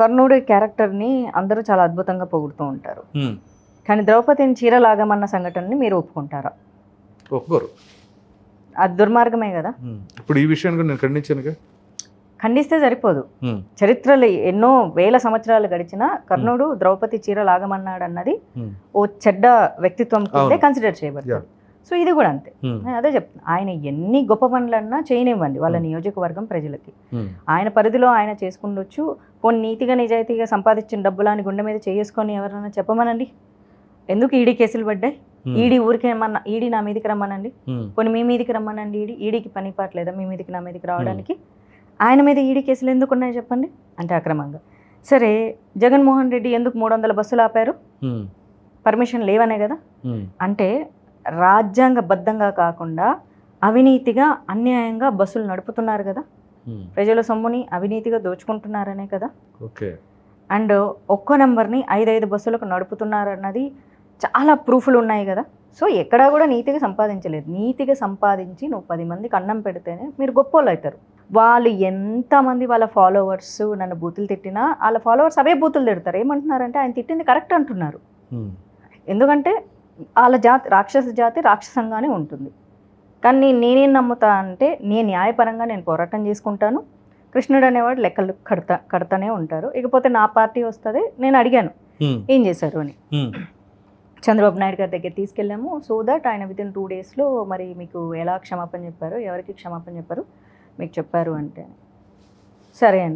కర్ణుడి క్యారెక్టర్ని అందరూ చాలా అద్భుతంగా పొగుడుతూ ఉంటారు. కానీ ద్రౌపదిని చీర లాగమన్న సంఘటనని మీరు ఒప్పుకుంటారా ఒప్పుకోరు అది దుర్మార్గమే కదా. ఇప్పుడు ఈ విషయాన్ని కూడా నేను ఖండించానుగా ఖండిస్తే సరిపోదు. చరిత్రలో ఎన్నో వేల సంవత్సరాలు గడిచినా కర్ణుడు ద్రౌపది చీర లాగమన్నాడు అన్నది. ఓ చెడ్డ వ్యక్తిత్వం కిందే. కన్సిడర్ చేయబడుతుంది సో ఇది కూడా అంతే. అదే చెప్తున్నా. ఆయన ఎన్ని గొప్ప పనులన్నా చేయనివ్వండి వాళ్ళ. నియోజకవర్గం ప్రజలకి. ఆయన పరిధిలో ఆయన చేసుకుండొచ్చు. కొన్ని నీతిగా నిజాయితీగా సంపాదించిన డబ్బులని గుండె మీద చేసుకొని ఎవరైనా చెప్పమనండి? ఎందుకు ఈడీ కేసులు పడ్డాయి. ఈడీ ఊరికి రమ్మన్న ఈడీ నా మీదకి రమ్మనండి. కొన్ని మీ మీదకి రమ్మనండి ఈడీ? ఈడీకి పని పాటలేదా మీ మీదకి నా మీదకి రావడానికి? ఆయన మీద ఈడీ కేసులు ఎందుకు ఉన్నాయి చెప్పండి? అంటే అక్రమంగా. సరే జగన్మోహన్ రెడ్డి ఎందుకు మూడు వందల బస్సులు ఆపారు. పర్మిషన్ లేవనే కదా. అంటే రాజ్యాంగబద్ధంగా కాకుండా అవినీతిగా అన్యాయంగా బస్సులు నడుపుతున్నారు కదా. ప్రజల సొమ్ముని అవినీతిగా దోచుకుంటున్నారనే కదా? ఓకే. అండ్ ఒక్క నెంబర్ని ఐదైదు బస్సులకు నడుపుతున్నారన్నది చాలా ప్రూఫ్లు ఉన్నాయి కదా? సో ఎక్కడా కూడా నీతిగా సంపాదించలేదు. నీతిగా సంపాదించి నువ్వు పది మందికి అన్నం పెడితేనే మీరు గొప్పోళ్ళు అవుతారు. వాళ్ళు ఎంతమంది వాళ్ళ ఫాలోవర్స్ నన్ను బూతులు తిట్టినా వాళ్ళ ఫాలోవర్స్ అవే బూతులు తిడతారు. ఏమంటున్నారంటే ఆయన తిట్టింది కరెక్ట్ అంటున్నారు. ఎందుకంటే వాళ్ళ జాతి రాక్షస జాతి రాక్షసంగానే ఉంటుంది. కానీ నేనేం నమ్ముతా అంటే నేను న్యాయపరంగా నేను పోరాటం చేసుకుంటాను. కృష్ణుడు అనేవాడు లెక్కలు కడతా కడతానే ఉంటారు. ఇకపోతే నా పార్టీ వస్తుంది నేను అడిగాను. ఏం చేశారు అని. చంద్రబాబు నాయుడు గారి దగ్గర తీసుకెళ్ళాము. సో దట్ ఆయన విత్ ఇన్ టూ డేస్లో మరి మీకు ఎలా క్షమాపణ చెప్పారు ఎవరికి క్షమాపణ చెప్పారు మీకు చెప్పారు అంటే. సరే అండి.